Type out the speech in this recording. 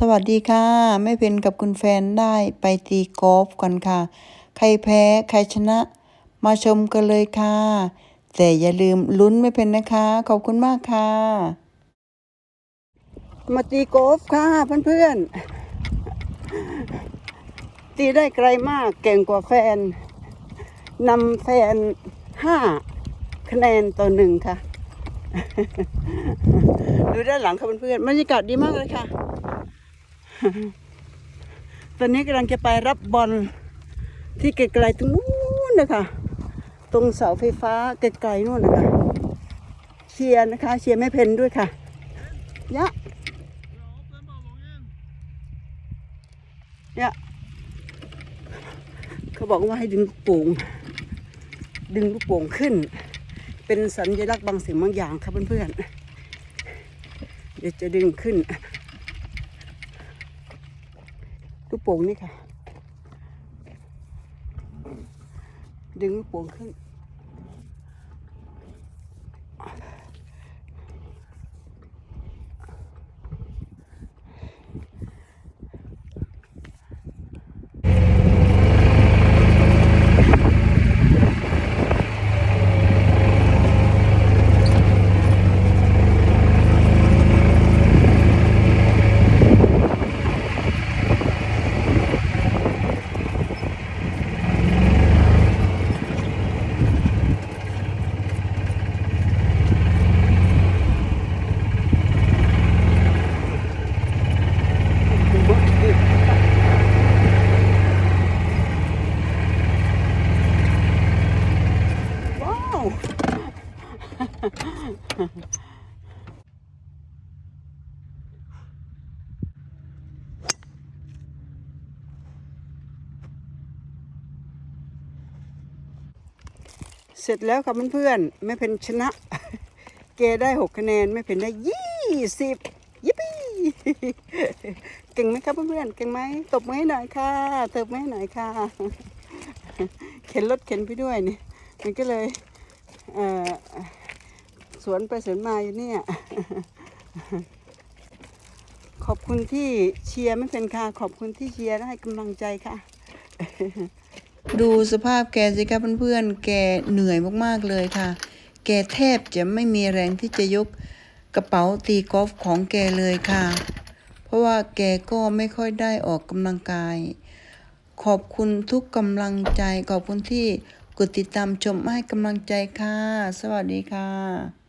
สวัสดีค่ะ ไม่เป็นกับคุณแฟนได้ไปตีกอล์ฟกันค่ะ ใครแพ้ใครชนะ มาชมกันเลยค่ะ แต่อย่าลืมลุ้นไม่เป็นนะคะ ขอบคุณมากค่ะ มาตีกอล์ฟค่ะเพื่อนๆ ตีได้ไกลมากเก่งกว่าแฟนนำแฟนห้าคะแนนต่อหนึ่งค่ะ ดูด้านหลังค่ะเพื่อนๆบรรยากาศดีมากเลยค่ะ ตอนนี้กำลังจะไปรับบอลที่ไกลๆตรงนู้นนะคะตรงเสาไฟฟ้าไกลๆนู่นนะคะเชียร์นะคะ เชียร์แม่เพนด้วยค่ะยะยะเขาบอกว่าให้ดึงลูกโป่งดึงลูกโป่งขึ้น เป็นสัญลักษณ์บางสิ่งบางอย่างครับเพื่อนๆเดี๋ยวจะดึงขึ้น ลูกโป่งนี่ค่ะ ดึงลูกโป่งขึ้น ว้าว เสร็จแล้วครับเพื่อนๆแม่เพนชนะ เกได้หกคะแนนแม่เพนได้ยี่สิบยิปปี้เก่งไหมครับเพื่อนๆเก่งไหมตบมือให้หน่อยค่ะเติบมือให้หน่อยค่ะ เข็นรถเข็นไปด้วยนี่มันก็เลยเอ่อ สวนไปสวนมาอยู่เนี่ย ขอบคุณที่เชียร์ไม่เป็นค่ะ ขอบคุณที่เชียร์และให้กำลังใจค่ะ ดูสภาพแกสิครับเพื่อนๆ แกเหนื่อยมากๆเลยค่ะ แกแทบจะไม่มีแรงที่จะยกกระเป๋าตีกอล์ฟของแกเลยค่ะ เพราะว่าแกก็ไม่ค่อยได้ออกกำลังกาย ขอบคุณทุกกำลังใจ ขอบคุณที่กดติดตามชมให้กำลังใจค่ะ สวัสดีค่ะ